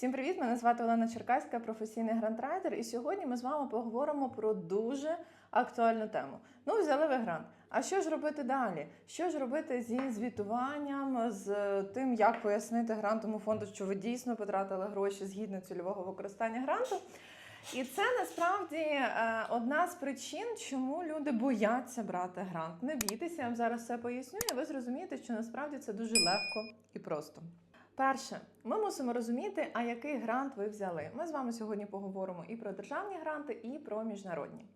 Всім привіт! Мене звати Олена Черкаська, професійний грантрайдер. І сьогодні ми з вами поговоримо про дуже актуальну тему. Ну, взяли ви грант. А що ж робити далі? Що ж робити зі звітуванням, з тим, як пояснити грантовому фонду, що ви дійсно потратили гроші згідно цільового використання гранту? І це насправді е, одна з причин, чому люди бояться брати грант. Не бійтеся, я вам зараз все поясню, і ви зрозумієте, що насправді це дуже легко і просто. Перше, ми мусимо розуміти, а який грант ви взяли. Ми з вами сьогодні поговоримо і про державні гранти, і про міжнародні.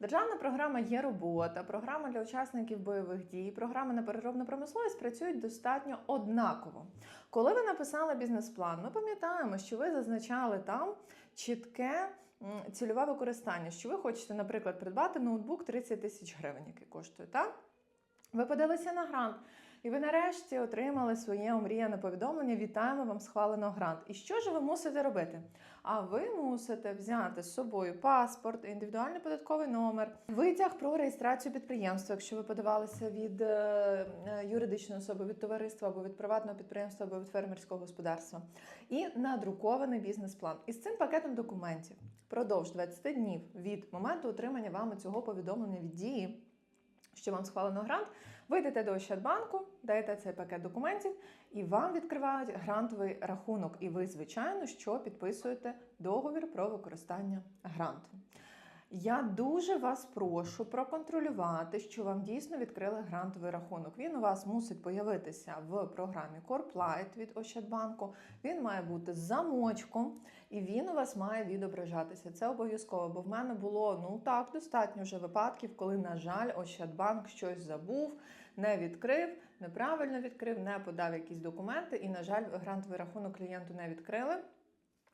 Державна програма є робота, програма для учасників бойових дій, програма на переробну промисловість працюють достатньо однаково. Коли ви написали бізнес-план, ми пам'ятаємо, що ви зазначали там чітке цільове використання, що ви хочете, наприклад, придбати ноутбук 30 тисяч гривень, який коштує, так? Ви подалися на грант, і ви нарешті отримали своє омріяне повідомлення. Вітаємо вам схвалено грант. І що ж ви мусите робити? А ви мусите взяти з собою паспорт, індивідуальний податковий номер, витяг про реєстрацію підприємства, якщо ви подавалися від е, е, юридичної особи, від товариства або від приватного підприємства або від фермерського господарства, і надрукований бізнес-план. І з цим пакетом документів продовж 20 днів від моменту отримання вами цього повідомлення від дії що вам схвалено грант, ви йдете до Ощадбанку, даєте цей пакет документів, і вам відкривають грантовий рахунок. І ви, звичайно, що підписуєте договір про використання гранту. Я дуже вас прошу проконтролювати, що вам дійсно відкрили грантовий рахунок. Він у вас мусить появитися в програмі CorpLight від Ощадбанку. Він має бути з замочком, і він у вас має відображатися. Це обов'язково, бо в мене було ну так достатньо вже випадків, коли, на жаль, Ощадбанк щось забув, не відкрив, неправильно відкрив, не подав якісь документи, і, на жаль, грантовий рахунок клієнту не відкрили.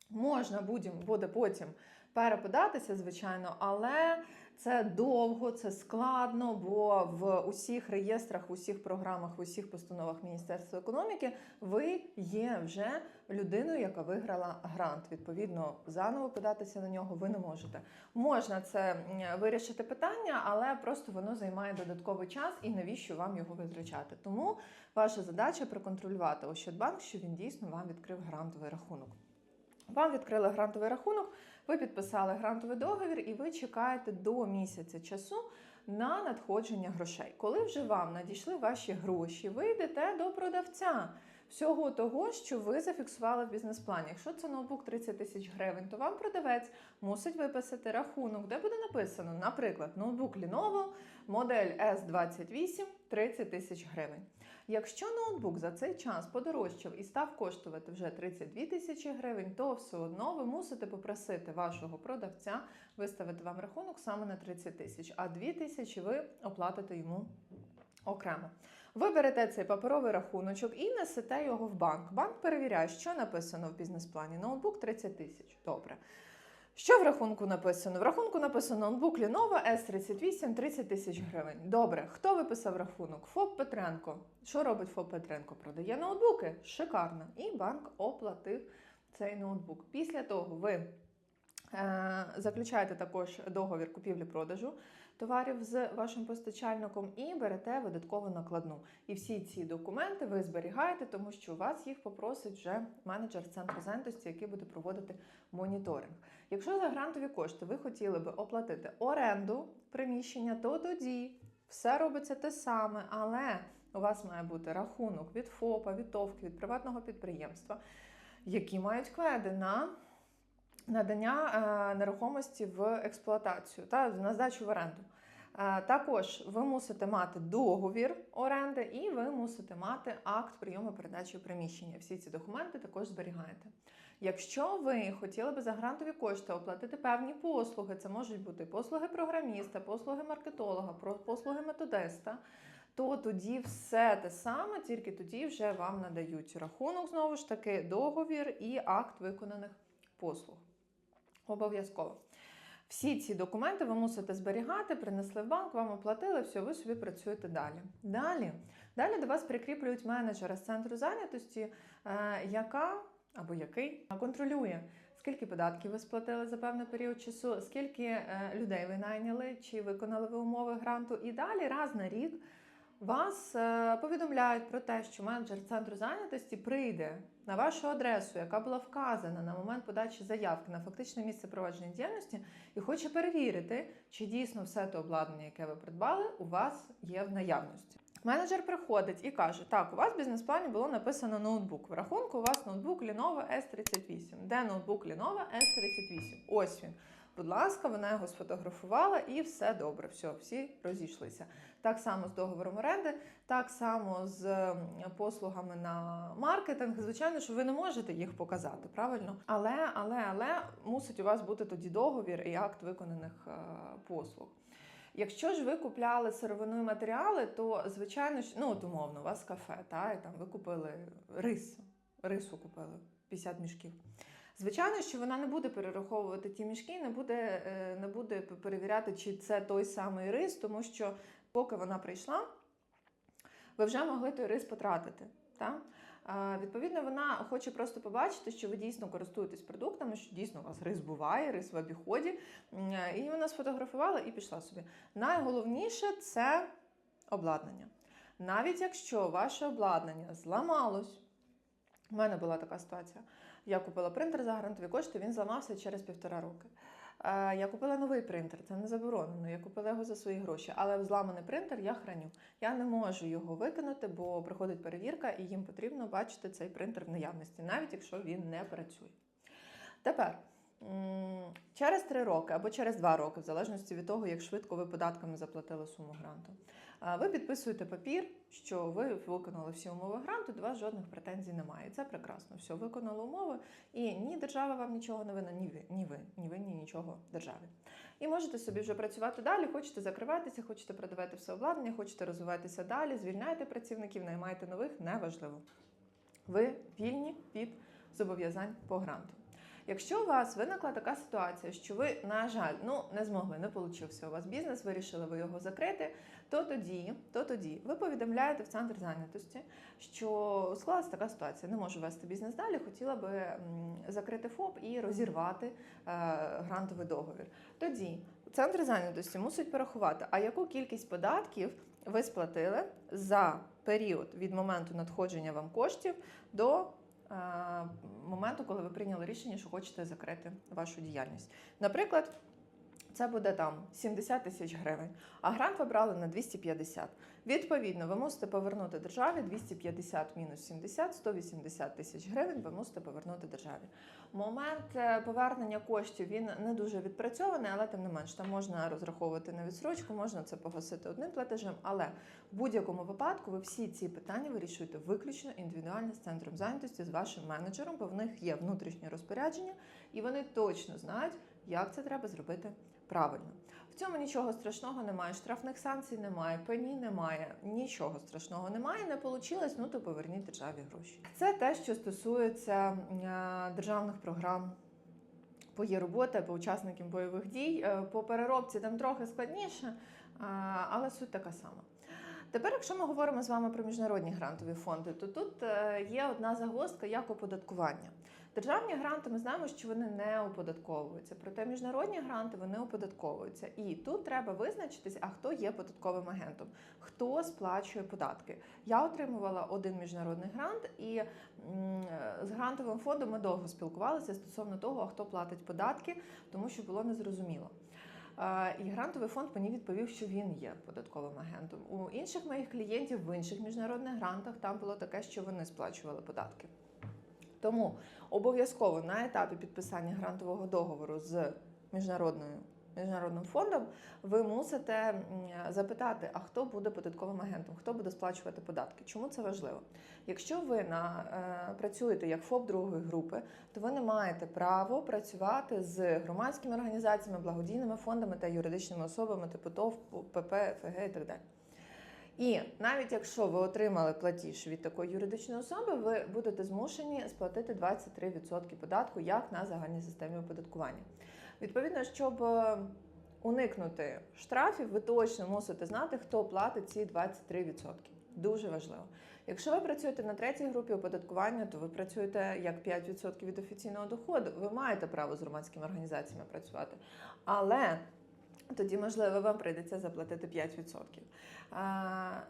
Можна буде потім переподатися, звичайно, але це довго, це складно, бо в усіх реєстрах, в усіх програмах, в усіх постановах Міністерства економіки ви є вже людиною, яка виграла грант. Відповідно, заново податися на нього ви не можете. Можна це вирішити питання, але просто воно займає додатковий час і навіщо вам його витрачати. Тому ваша задача проконтролювати Ощадбанк, що він дійсно вам відкрив грантовий рахунок. Вам відкрили грантовий рахунок, ви підписали грантовий договір, і ви чекаєте до місяця часу на надходження грошей. Коли вже вам надійшли ваші гроші, ви йдете до продавця всього того, що ви зафіксували в бізнес-плані. Якщо це ноутбук 30 тисяч гривень, то вам продавець мусить виписати рахунок, де буде написано, наприклад, ноутбук Lenovo, модель S28 30 тисяч гривень. Якщо ноутбук за цей час подорожчав і став коштувати вже 32 тисячі гривень, то все одно ви мусите попросити вашого продавця виставити вам рахунок саме на 30 тисяч, а 2 тисячі ви оплатите йому окремо. Ви берете цей паперовий рахуночок і несете його в банк. Банк перевіряє, що написано в бізнес-плані. Ноутбук 30 тисяч. Добре. Що в рахунку написано? В рахунку написано ноутбук Lenovo S38 30 тисяч гривень. Добре, хто виписав рахунок? ФОП Петренко. Що робить ФОП Петренко? Продає ноутбуки. Шикарно. І банк оплатив цей ноутбук. Після того ви е, заключаєте також договір купівлі-продажу товарів з вашим постачальником і берете видаткову накладну. І всі ці документи ви зберігаєте, тому що у вас їх попросить вже менеджер центру зайнятості, який буде проводити моніторинг. Якщо за грантові кошти ви хотіли би оплатити оренду приміщення, то тоді все робиться те саме, але у вас має бути рахунок від ФОПа, від ТОВКи, від приватного підприємства, які мають кведи на надання е, нерухомості в експлуатацію та на здачу в оренду. Е, Також ви мусите мати договір оренди і ви мусите мати акт прийому передачі приміщення. Всі ці документи також зберігаєте. Якщо ви хотіли би за грантові кошти оплатити певні послуги, це можуть бути послуги програміста, послуги маркетолога, послуги методиста, то тоді все те саме, тільки тоді вже вам надають рахунок, знову ж таки, договір і акт виконаних послуг. Обов'язково. Всі ці документи ви мусите зберігати, принесли в банк, вам оплатили, все, ви собі працюєте далі. Далі, далі до вас прикріплюють менеджера з центру зайнятості, е, яка або який контролює, скільки податків ви сплатили за певний період часу, скільки е, людей ви найняли, чи виконали ви умови гранту. І далі раз на рік вас е, повідомляють про те, що менеджер центру зайнятості прийде на вашу адресу, яка була вказана на момент подачі заявки на фактичне місце провадження діяльності, і хоче перевірити, чи дійсно все те обладнання, яке ви придбали, у вас є в наявності. Менеджер приходить і каже: Так, у вас в бізнес-плані було написано ноутбук. В рахунку у вас ноутбук Lenovo S38. Де ноутбук Lenovo S38? Ось він. Будь ласка, вона його сфотографувала і все добре. Все, всі розійшлися. Так само з договором оренди, так само з послугами на маркетинг. Звичайно, що ви не можете їх показати, правильно? Але, але, але мусить у вас бути тоді договір і акт виконаних е, послуг. Якщо ж ви купляли сировину і матеріали, то звичайно ж, ну от умовно, у вас кафе, та, і там ви купили рис, рису купили 50 мішків. Звичайно, що вона не буде перераховувати ті мішки, не буде, е, не буде перевіряти, чи це той самий рис, тому що поки вона прийшла, ви вже могли той рис потратити. Та? Відповідно, вона хоче просто побачити, що ви дійсно користуєтесь продуктами, що дійсно у вас рис буває, рис в обіході. І вона сфотографувала і пішла собі. Найголовніше це обладнання. Навіть якщо ваше обладнання зламалось, у мене була така ситуація. Я купила принтер за грантові кошти, він зламався через півтора роки. Е, Я купила новий принтер, це не заборонено. Я купила його за свої гроші, але зламаний принтер я храню. Я не можу його викинути, бо приходить перевірка, і їм потрібно бачити цей принтер в наявності, навіть якщо він не працює. Тепер. Через три роки або через два роки, в залежності від того, як швидко ви податками заплатили суму гранту, ви підписуєте папір, що ви виконали всі умови гранту, до вас жодних претензій немає. Це прекрасно. Все, виконали умови, і ні держава вам нічого не винна, ні ви, ні ви, ні ви, ні нічого державі. І можете собі вже працювати далі. Хочете закриватися, хочете продавати все обладнання, хочете розвиватися далі, звільняйте працівників, наймайте нових, неважливо. Ви вільні від зобов'язань по гранту. Якщо у вас виникла така ситуація, що ви, на жаль, ну не змогли, не вийшов у вас бізнес, вирішили ви його закрити, то тоді, то тоді ви повідомляєте в центр зайнятості, що склалася така ситуація, не можу вести бізнес далі, хотіла би закрити ФОП і розірвати е, грантовий договір. Тоді центр зайнятості мусить порахувати, а яку кількість податків ви сплатили за період від моменту надходження вам коштів до е, моменту, коли ви прийняли рішення, що хочете закрити вашу діяльність. Наприклад, це буде там 70 тисяч гривень, а грант ви брали на 250. Відповідно, ви мусите повернути державі 250 мінус 70, 180 тисяч гривень ви мусите повернути державі. Момент е, повернення коштів він не дуже відпрацьований, але тим не менш там можна розраховувати на відсрочку, можна це погасити одним платежем. Але в будь-якому випадку ви всі ці питання вирішуєте виключно індивідуально з центром зайнятості, з вашим менеджером, бо в них є внутрішнє розпорядження, і вони точно знають, як це треба зробити правильно. В цьому нічого страшного немає, штрафних санкцій немає, пені немає, нічого страшного немає. Не вийшло, ну то поверніть державі гроші. Це те, що стосується е, державних програм. По є роботи, по учасникам бойових дій. Е, По переробці там трохи складніше, е, але суть така сама. Тепер, якщо ми говоримо з вами про міжнародні грантові фонди, то тут є одна загвоздка як оподаткування. Державні гранти ми знаємо, що вони не оподатковуються, проте міжнародні гранти вони оподатковуються. І тут треба визначитись, а хто є податковим агентом, хто сплачує податки. Я отримувала один міжнародний грант, і з грантовим фондом ми довго спілкувалися стосовно того, а хто платить податки, тому що було незрозуміло. І грантовий фонд мені відповів, що він є податковим агентом. У інших моїх клієнтів в інших міжнародних грантах там було таке, що вони сплачували податки. Тому обов'язково на етапі підписання грантового договору з міжнародною. Міжнародним фондом ви мусите запитати, а хто буде податковим агентом, хто буде сплачувати податки. Чому це важливо? Якщо ви на, е, працюєте як ФОП другої групи, то ви не маєте право працювати з громадськими організаціями, благодійними фондами та юридичними особами, типу ТОВ, ПП, ФГ і так далі. І навіть якщо ви отримали платіж від такої юридичної особи, ви будете змушені сплатити 23% податку як на загальній системі оподаткування. Відповідно, щоб е, уникнути штрафів, ви точно мусите знати, хто платить ці 23%. Дуже важливо. Якщо ви працюєте на третій групі оподаткування, то ви працюєте як 5% від офіційного доходу. Ви маєте право з громадськими організаціями працювати. Але тоді, можливо, вам прийдеться заплатити 5%.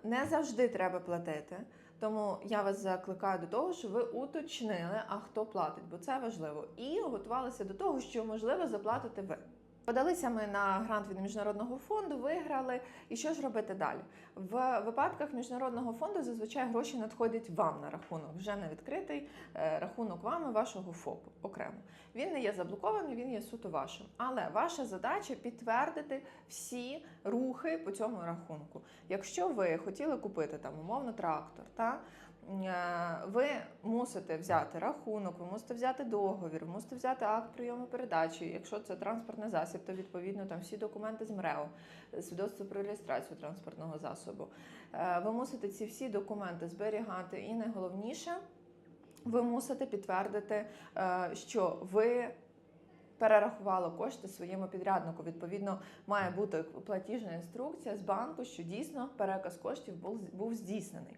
Не завжди треба платити. Тому я вас закликаю до того, що ви уточнили, а хто платить, бо це важливо. І готувалися до того, що можливо заплатите ви. Подалися ми на грант від міжнародного фонду, виграли. І що ж робити далі? В випадках міжнародного фонду зазвичай гроші надходять вам на рахунок, вже на відкритий е, рахунок вами, вашого ФОПу окремо. Він не є заблокований, він є суто вашим. Але ваша задача підтвердити всі рухи по цьому рахунку. Якщо ви хотіли купити там умовно трактор, та ви мусите взяти рахунок, ви мусите взяти договір, ви мусите взяти акт прийому передачі. Якщо це транспортний засіб, то відповідно там всі документи з МРЕО, свідоцтво про реєстрацію транспортного засобу. Е, Ви мусите ці всі документи зберігати, і найголовніше, ви мусите підтвердити, е, що ви. Перерахували кошти своєму підряднику. Відповідно, має бути платіжна інструкція з банку, що дійсно переказ коштів був здійснений.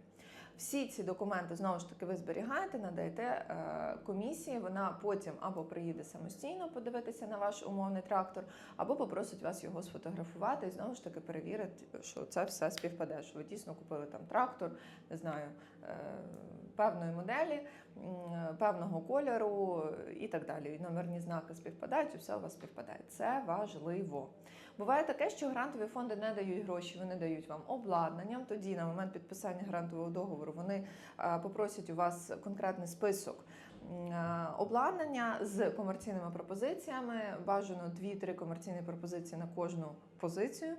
Всі ці документи знову ж таки ви зберігаєте, надаєте е, комісії. Вона потім або приїде самостійно подивитися на ваш умовний трактор, або попросить вас його сфотографувати і знову ж таки перевірить, що це все співпаде. Що ви дійсно купили там трактор, не знаю, е, певної моделі, певного кольору і так далі. Номерні знаки співпадають, і все у вас співпадає. Це важливо. Буває таке, що грантові фонди не дають гроші, вони дають вам обладнанням. Тоді на момент підписання грантового договору вони е, попросять у вас конкретний список е, обладнання з комерційними пропозиціями. Бажано 2-3 комерційні пропозиції на кожну позицію.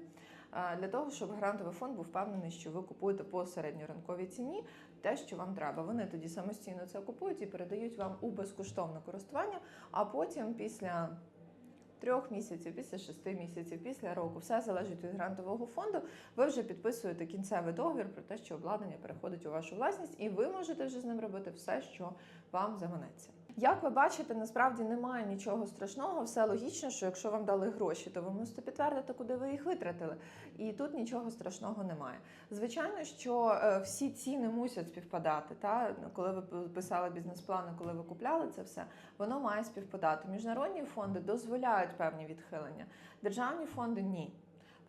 е, Для того щоб грантовий фонд був впевнений, що ви купуєте по середньоринковій ціні те, що вам треба. Вони тоді самостійно це купують і передають вам у безкоштовне користування. А потім, після трьох місяців, після шести місяців, після року, все залежить від грантового фонду. Ви вже підписуєте кінцевий договір про те, що обладнання переходить у вашу власність, і ви можете вже з ним робити все, що вам заманеться. Як ви бачите, насправді немає нічого страшного, все логічно, що якщо вам дали гроші, то ви мусите підтвердити, куди ви їх витратили. І тут нічого страшного немає. Звичайно, що е, всі ціни мусять співпадати. Та коли ви писали бізнес-плани, коли ви купляли це все, воно має співпадати. Міжнародні фонди дозволяють певні відхилення, державні фонди ні.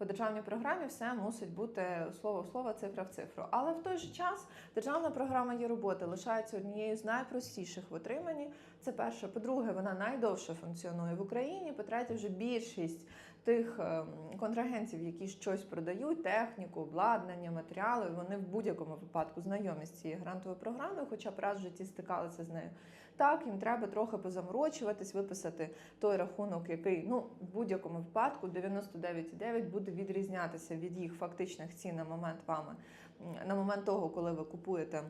По державній програмі все мусить бути слово в слово, цифра в цифру. Але в той же час державна програма є роботи лишається однією з найпростіших в отриманні. Це перше. По-друге, вона найдовше функціонує в Україні. По-третє, вже більшість тих ем, контрагентів, які щось продають, техніку, обладнання, матеріали, вони в будь-якому випадку знайомі з цією грантовою програмою, хоча б раз в житті стикалися з нею. Так, їм треба трохи позаморочуватись, виписати той рахунок, який ну в будь-якому випадку 99,9 буде відрізнятися від їх фактичних цін на момент вами, на момент того, коли ви купуєте.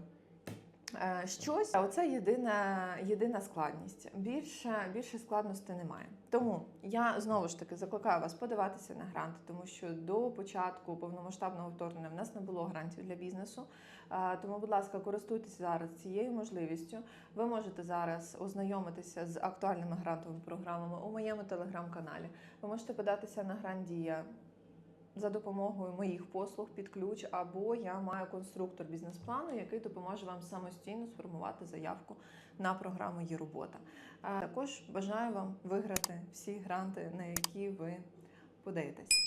Е, Щось, оце єдина, єдина складність. Більше, більше складностей немає. Тому я знову ж таки закликаю вас подаватися на гранти, тому що до початку повномасштабного вторгнення в нас не було грантів для бізнесу. Е, Тому, будь ласка, користуйтесь зараз цією можливістю. Ви можете зараз ознайомитися з актуальними грантовими програмами у моєму телеграм-каналі. Ви можете податися на грант Дія за допомогою моїх послуг під ключ, або я маю конструктор бізнес-плану, який допоможе вам самостійно сформувати заявку на програму «Є робота. Також бажаю вам виграти всі гранти, на які ви подаєтесь.